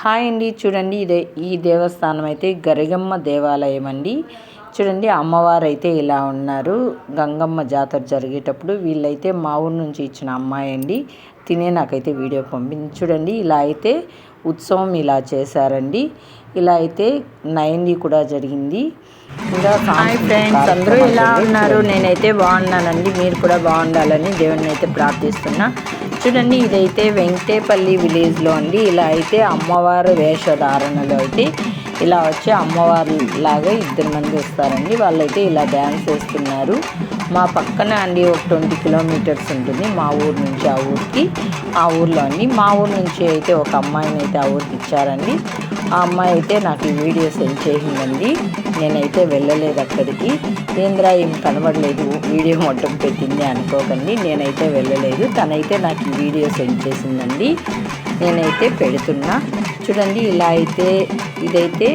Hi అండి. చూడండి ఇదే ఈ దేవస్థానం అయితే గరిగమ్మ దేవాలయం అండి. చూడండి అమ్మవారు అయితే ఇలా ఉన్నారు. గంగమ్మ జాతర జరిగేటప్పుడు వీళ్ళైతే మా ఊరు నుంచి ఇచ్చిన అమ్మాయి అండి. తినే నాకైతే వీడియో పంపింది. చూడండి ఇలా అయితే ఉత్సవం ఇలా చేశారండి. ఇలా అయితే నైన్ది కూడా జరిగింది. ఇంకా హాయ్ ఫ్రెండ్స్ అందరూ ఇలా ఉన్నారు. నేనైతే బాగున్నానండి. మీరు కూడా బాగుండాలని దేవుడిని అయితే ప్రార్థిస్తున్నా. చూడండి ఇదైతే వెంకటేపల్లి విలేజ్లో అండి. ఇలా అయితే అమ్మవారు వేషధారణలో అయితే ఇలా వచ్చి అమ్మవారు లాగా ఇద్దరు మంది వస్తారండి. వాళ్ళైతే ఇలా డ్యాన్స్ వేస్తున్నారు మా పక్కన అండి ఒక ట్వంటీ కిలోమీటర్స్ ఉంటుంది. మా ఊరు నుంచి ఆ ఊరికి ఆ ఊర్లో అండి. మా ఊరు నుంచి అయితే ఒక అమ్మాయిని అయితే ఆ ఊరికి ఇచ్చారండి. ఆ అమ్మాయి అయితే నాకు ఈ వీడియో సెండ్ చేసిందండి. నేనైతే వెళ్ళలేదు అక్కడికి. ఏంద్రా ఏం కనబడలేదు? వీడియో మొత్తం పెట్టింది అనుకోకండి. నేనైతే వెళ్ళలేదు. తనైతే నాకు ఈ వీడియో సెండ్ చేసిందండి. నేనైతే పెడుతున్నా. చూడండి ఇలా అయితే ఇదైతే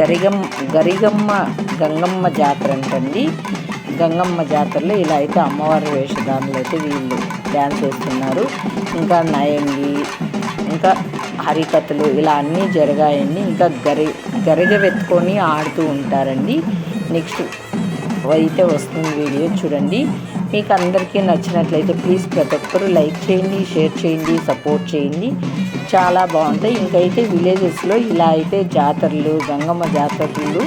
గరిగమ్మ గరిగమ్మ గంగమ్మ జాతర అంటండి. గంగమ్మ జాతరలో ఇలా అయితే అమ్మవారి వేషధారణలు అయితే వీళ్ళు డ్యాన్స్ వేస్తున్నారు ఇంకా నయంగి ఇంకా హరికథలు ఇలా అన్నీ జరిగాయండి ఇంకా గరి గరిగ వెతుకొని ఆడుతూ ఉంటారండి. నెక్స్ట్ అయితే వస్తుంది వీడియో చూడండి. మీకు అందరికీ నచ్చినట్లయితే ప్లీజ్ ప్రతి ఒక్కరు లైక్ చేయండి షేర్ చేయండి సపోర్ట్ చేయండి. చాలా బాగుంటాయి. ఇంకైతే విలేజెస్లో ఇలా అయితే జాతరలు గంగమ్మ జాతరలు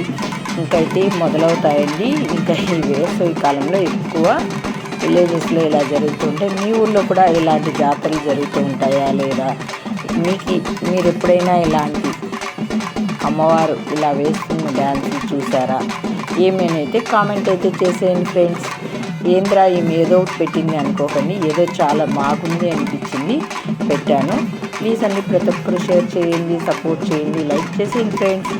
ఇంకైతే మొదలవుతాయండి. ఇంకా ఈ వేసవి కాలంలో ఎక్కువ విలేజెస్లో ఇలా జరుగుతుంటాయి మీ ఊళ్ళో కూడా ఇలాంటి జాతరలు జరుగుతూ ఉంటాయా లేదా? మీకు మీరు ఎప్పుడైనా ఇలాంటి అమ్మవారు ఇలా వేస్తున్న డ్యాన్స్ చూసారా? ఏమేనైతే కామెంట్ అయితే చేసేయండి ఫ్రెండ్స్. ఏంద్రా ఈమె ఏదో పెట్టింది అనుకోకండి. ఏదో చాలా బాగుంది అనిపించింది. పెట్టాను. ప్లీజ్ అన్ని ప్రతి ఒక్కరు షేర్ చేయండి సపోర్ట్ చేయండి లైక్ చేసేయండి ఫ్రెండ్స్.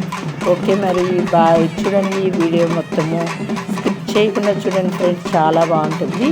ఓకే మరి బాయ్. చూడండి ఈ వీడియో మొత్తము స్కిప్ చేయకుండా చూడండి ఫ్రెండ్స్. చాలా బాగుంటుంది.